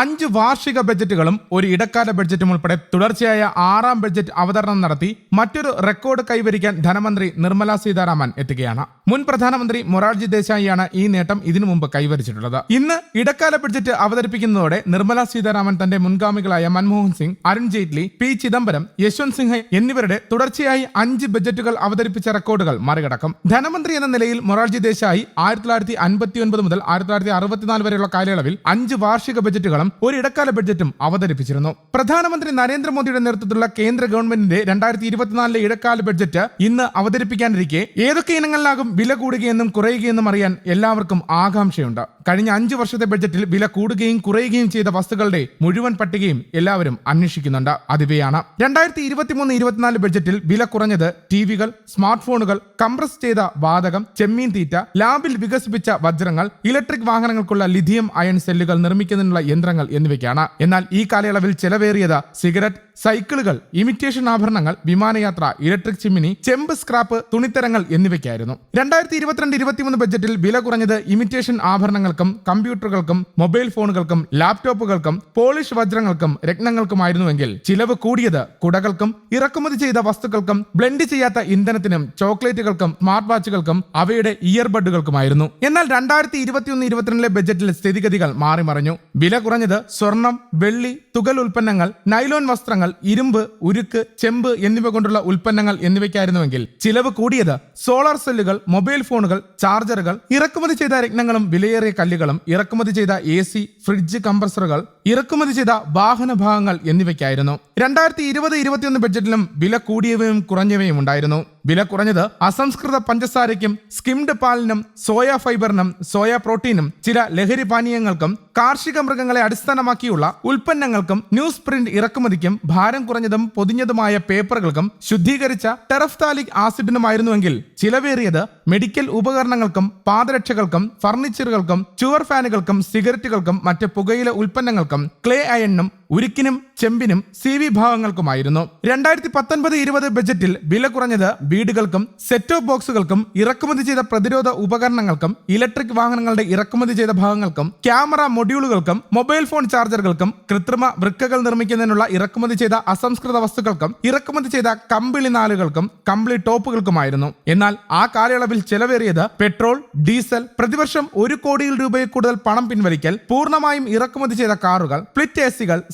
അഞ്ച് വാർഷിക ബജറ്റുകളും ഒരു ഇടക്കാല ബഡ്ജറ്റും ഉൾപ്പെടെ തുടർച്ചയായ ആറാം ബഡ്ജറ്റ് അവതരണം നടത്തി മറ്റൊരു റെക്കോർഡ് കൈവരിക്കാൻ ധനമന്ത്രി നിർമ്മല സീതാരാമൻ എത്തുകയാണ്. മുൻ പ്രധാനമന്ത്രി മൊറാർജി ദേശായിയാണ് ഈ നേട്ടം ഇതിനു മുമ്പ് കൈവരിച്ചിട്ടുള്ളത്. ഇന്ന് ഇടക്കാല ബഡ്ജറ്റ് അവതരിപ്പിക്കുന്നതോടെ നിർമ്മല സീതാരാമൻ തന്റെ മുൻഗാമികളായ മൻമോഹൻ സിംഗ് അരുൺ ജെയ്റ്റ്ലി പി ചിദംബരം യശ്വന്ത് സിൻഹ എന്നിവരുടെ തുടർച്ചയായി അഞ്ച് ബജറ്റുകൾ അവതരിപ്പിച്ച റെക്കോർഡുകൾ മറികടക്കും. ധനമന്ത്രി എന്ന നിലയിൽ മൊറാർജി ദേശായി ആയിരത്തി തൊള്ളായിരത്തി അൻപത്തി ഒൻപത് മുതൽ ആയിരത്തി തൊള്ളായിരത്തി അറുപത്തിനാല് വരെയുള്ള കാലയളവിൽ അഞ്ച് വാർഷിക ബജറ്റുകളും ഒരു ഇടക്കാല ബഡ്ജറ്റും അവതരിപ്പിച്ചിരുന്നു. പ്രധാനമന്ത്രി നരേന്ദ്രമോദിയുടെ നേതൃത്വത്തിലുള്ള കേന്ദ്ര ഗവൺമെന്റിന്റെ രണ്ടായിരത്തി ഇരുപത്തിനാലിലെ ഇടക്കാല ബഡ്ജറ്റ് ഇന്ന് അവതരിപ്പിക്കാനിരിക്കെ. ഏതൊക്കെ ഇനങ്ങളിലാകും വില കൂടുകയെന്നും കുറയുകയെന്നും അറിയാൻ എല്ലാവർക്കും ആകാംക്ഷയുണ്ട്. കഴിഞ്ഞ അഞ്ചു വർഷത്തെ ബഡ്ജറ്റിൽ വില കൂടുകയും കുറയുകയും ചെയ്ത വസ്തുക്കളുടെ മുഴുവൻ പട്ടികയും എല്ലാവരും അന്വേഷിക്കുന്നുണ്ട്. അതിവയാണ്. രണ്ടായിരത്തി ഇരുപത്തിമൂന്ന് ഇരുപത്തിനാല് ബഡ്ജറ്റിൽ വില കുറഞ്ഞത് ടിവികൾ സ്മാർട്ട് ഫോണുകൾ കംപ്രസ് ചെയ്ത വാതകം ചെമ്മീൻ തീറ്റ ലാബിൽ വികസിപ്പിച്ച വജ്രങ്ങൾ ഇലക്ട്രിക് വാഹനങ്ങൾക്കുള്ള ലിഥിയം അയൺ സെല്ലുകൾ നിർമ്മിക്കുന്നതിനുള്ള യന്ത്രങ്ങൾ എന്നിവയ്ക്കാണ്. എന്നാൽ ഈ കാലയളവിൽ ചെലവേറിയത് സിഗരറ്റ് സൈക്കിളുകൾ ഇമിറ്റേഷൻ ആഭരണങ്ങൾ വിമാനയാത്ര ഇലക്ട്രിക് ചിമ്മിനി ചെമ്പ് സ്ക്രാപ്പ് തുണിത്തരങ്ങൾ എന്നിവയ്ക്കായിരുന്നു. രണ്ടായിരത്തി ഇരുപത്തിരണ്ട് ഇരുപത്തിമൂന്ന് ബജറ്റിൽ വില കുറഞ്ഞത് ഇമിറ്റേഷൻ ആഭരണങ്ങൾക്കും കമ്പ്യൂട്ടറുകൾക്കും മൊബൈൽ ഫോണുകൾക്കും ലാപ്ടോപ്പുകൾക്കും പോളിഷ് വജ്രങ്ങൾക്കും രത്നങ്ങൾക്കുമായിരുന്നുവെങ്കിൽ ചിലവ് കൂടിയത് കുടകൾക്കും ഇറക്കുമതി ചെയ്ത വസ്തുക്കൾക്കും ബ്ലെൻഡ് ചെയ്യാത്ത ഇന്ധനത്തിനും ചോക്ലേറ്റുകൾക്കും സ്മാർട്ട് വാച്ചുകൾക്കും അവയുടെ ഇയർബഡുകൾക്കുമായിരുന്നു എന്നാൽ രണ്ടായിരത്തി ഇരുപത്തിയൊന്ന് ഇരുപത്തിരണ്ടിലെ ബജറ്റിൽ സ്ഥിതിഗതികൾ മാറിമറിഞ്ഞു. വില കുറഞ്ഞത് സ്വർണം വെള്ളി തുകൽ ഉൽപ്പന്നങ്ങൾ നൈലോൺ വസ്ത്രങ്ങൾ ഇരുമ്പ് ഉരുക്ക് ചെമ്പ് എന്നിവ കൊണ്ടുള്ള ഉൽപ്പന്നങ്ങൾ എന്നിവയ്ക്കായിരുന്നുവെങ്കിൽ ചിലവ് കൂടിയത് സോളാർ സെല്ലുകൾ മൊബൈൽ ഫോണുകൾ ചാർജറുകൾ ഇറക്കുമതി ചെയ്ത രത്നങ്ങളും വിലയേറിയ കല്ലുകളും ഇറക്കുമതി ചെയ്ത എ സി ഫ്രിഡ്ജ് കംപ്രസറുകൾ ഇറക്കുമതി ചെയ്ത വാഹന ഭാഗങ്ങൾ എന്നിവയ്ക്കായിരുന്നു. രണ്ടായിരത്തി ഇരുപത് ഇരുപത്തിയൊന്ന് ബഡ്ജറ്റിലും വില കൂടിയവയും കുറഞ്ഞവയും ഉണ്ടായിരുന്നു. വില കുറഞ്ഞത് അസംസ്കൃത പഞ്ചസാരയ്ക്കും സ്കിംഡ് പാലിനും സോയ ഫൈബറിനും സോയ പ്രോട്ടീനും ചില ലഹരി പാനീയങ്ങൾക്കും കാർഷിക മൃഗങ്ങളെ അടിസ്ഥാനമാക്കിയുള്ള ഉൽപ്പന്നങ്ങൾക്കും ന്യൂസ് പ്രിന്റ് ഇറക്കുമതിക്കും ഭാരം കുറഞ്ഞതും പൊതിഞ്ഞതുമായ പേപ്പറുകൾക്കും ശുദ്ധീകരിച്ച ടെറഫ്താലിക് ആസിഡിനുമായിരുന്നുവെങ്കിൽ ചിലവേറിയത് മെഡിക്കൽ ഉപകരണങ്ങൾക്കും പാദരക്ഷകൾക്കും ഫർണിച്ചറുകൾക്കും ചുവർ ഫാനുകൾക്കും സിഗരറ്റുകൾക്കും മറ്റ് പുകയില ഉൽപ്പന്നങ്ങൾക്കും ക്ലേ അയണിനും ഉരുക്കിനും ചെമ്പിനും സി വിഭാഗങ്ങൾക്കുമായിരുന്നു രണ്ടായിരത്തി പത്തൊൻപത് ഇരുപത് ബജറ്റിൽ വില കുറഞ്ഞത് വീടുകൾക്കും സെറ്റ് ഓഫ് ബോക്സുകൾക്കും ഇറക്കുമതി ചെയ്ത പ്രതിരോധ ഉപകരണങ്ങൾക്കും ഇലക്ട്രിക് വാഹനങ്ങളുടെ ഇറക്കുമതി ചെയ്ത ഭാഗങ്ങൾക്കും ക്യാമറ മൊഡ്യൂളുകൾക്കും മൊബൈൽ ഫോൺ ചാർജറുകൾക്കും കൃത്രിമ വൃക്കകൾ നിർമ്മിക്കുന്നതിനുള്ള ഇറക്കുമതി ചെയ്ത അസംസ്കൃത വസ്തുക്കൾക്കും ഇറക്കുമതി ചെയ്ത കമ്പിളി നാലുകൾക്കും കമ്പിളി ടോപ്പുകൾക്കുമായിരുന്നു. എന്നാൽ ആ കാലയളവിൽ ചെലവേറിയത് പെട്രോൾ ഡീസൽ പ്രതിവർഷം ഒരു കോടിയിൽ രൂപയിൽ കൂടുതൽ പണം പിൻവലിക്കൽ പൂർണമായും ഇറക്കുമതി ചെയ്ത കാറുകൾ പ്ലിറ്റ് എ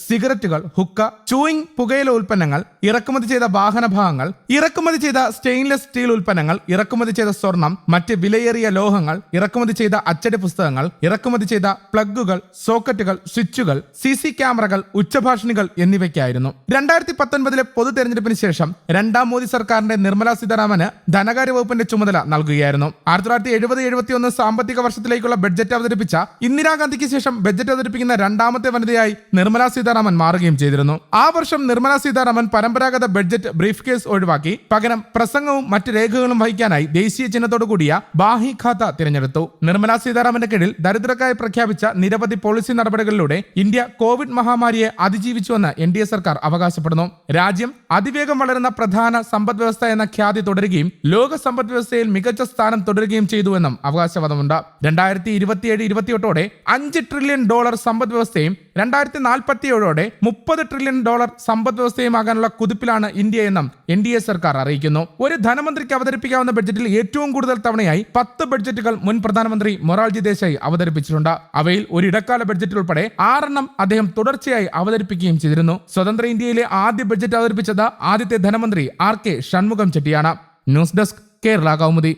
സിഗരറ്റുകൾ ഹുക്ക ചൂയിങ് പുകയില ഉൽപ്പന്നങ്ങൾ ഇറക്കുമതി ചെയ്ത വാഹനഭാഗങ്ങൾ ഇറക്കുമതി ചെയ്ത സ്റ്റെയിൻലെസ് സ്റ്റീൽ ഉൽപ്പന്നങ്ങൾ ഇറക്കുമതി ചെയ്ത സ്വർണം മറ്റ് വിലയേറിയ ലോഹങ്ങൾ ഇറക്കുമതി ചെയ്ത അച്ചടി പുസ്തകങ്ങൾ ഇറക്കുമതി ചെയ്ത പ്ലഗുകൾ സോക്കറ്റുകൾ സ്വിച്ചുകൾ സി സി ക്യാമറകൾ ഉച്ചഭാഷണികൾ എന്നിവയ്ക്കായിരുന്നു. രണ്ടായിരത്തി പത്തൊൻപതിലെ പൊതു തെരഞ്ഞെടുപ്പിന് ശേഷം രണ്ടാം മോദി സർക്കാരിന്റെ നിർമ്മല സീതാരാമന് ധനകാര്യ വകുപ്പിന്റെ ചുമതല നൽകുകയായിരുന്നു ആയിരത്തി തൊള്ളായിരത്തി എഴുപത് എഴുപത്തി ഒന്ന് സാമ്പത്തിക വർഷത്തിലേക്കുള്ള ബഡ്ജറ്റ് അവതരിപ്പിച്ച ഇന്ദിരാഗാന്ധിക്ക് ശേഷം ബഡ്ജറ്റ് അവതരിപ്പിക്കുന്ന രണ്ടാമത്തെ വനിതയായി നിർമ്മലാ സീതാരാമൻ മാറുകയും ചെയ്തിരുന്നു. ആ വർഷം നിർമ്മലാ സീതാരാമൻ പരമ്പരാഗത ബഡ്ജറ്റ് ബ്രീഫ് കേസ് ഒഴിവാക്കി. പകരം പ്രസംഗവും മറ്റ് രേഖകളും വഹിക്കാനായി ദേശീയ ചിഹ്നത്തോടു കൂടിയ ബാഹി ഖാത്ത തിരഞ്ഞെടുത്തു. നിർമ്മലാ സീതാരാമന്റെ കീഴിൽ ദരിദ്രക്കായി പ്രഖ്യാപിച്ച നിരവധി പോളിസി നടപടികളിലൂടെ ഇന്ത്യ കോവിഡ് മഹാമാരിയെ അതിജീവിച്ചുവെന്ന് എൻ ഡി എ സർക്കാർ അവകാശപ്പെടുന്നു. രാജ്യം അതിവേഗം വളരുന്ന പ്രധാന സമ്പദ് വ്യവസ്ഥ എന്ന ഖ്യാതി തുടരുകയും ലോക സമ്പദ് വ്യവസ്ഥയിൽ മികച്ച സ്ഥാനം തുടരുകയും ചെയ്തുവെന്നും അവകാശവാദമുണ്ട്. രണ്ടായിരത്തി ഇരുപത്തിയേഴ് ഇരുപത്തിയെട്ടോടെ അഞ്ച് ട്രില്യൺ ഡോളർ സമ്പദ് വ്യവസ്ഥയും രണ്ടായിരത്തി നാൽപ്പത്തിയേഴോടെ മുപ്പത് ട്രില്യൺ ഡോളർ സമ്പദ് വ്യവസ്ഥയുമാകാനുള്ള കുതിപ്പിലാണ് ഇന്ത്യ എന്നും എൻ ഡി എ സർക്കാർ അറിയിക്കുന്നു. ഒരു ധനമന്ത്രിക്ക് അവതരിപ്പിക്കാവുന്ന ബഡ്ജറ്റിൽ ഏറ്റവും കൂടുതൽ തവണയായി പത്ത് ബഡ്ജറ്റുകൾ മുൻ പ്രധാനമന്ത്രി മൊറാൾജി ദേശായി അവതരിപ്പിച്ചിട്ടുണ്ട്. അവയിൽ ഒരു ഇടക്കാല ബഡ്ജറ്റ് ഉൾപ്പെടെ ആറെണ്ണം അദ്ദേഹം തുടർച്ചയായി അവതരിപ്പിക്കുകയും ചെയ്തിരുന്നു. സ്വതന്ത്ര ഇന്ത്യയിലെ ആദ്യ ബഡ്ജറ്റ് അവതരിപ്പിച്ചത് ആദ്യത്തെ ധനമന്ത്രി R K Shanmukham ചെട്ടിയാണ്. News desk Kerala Kaumudi.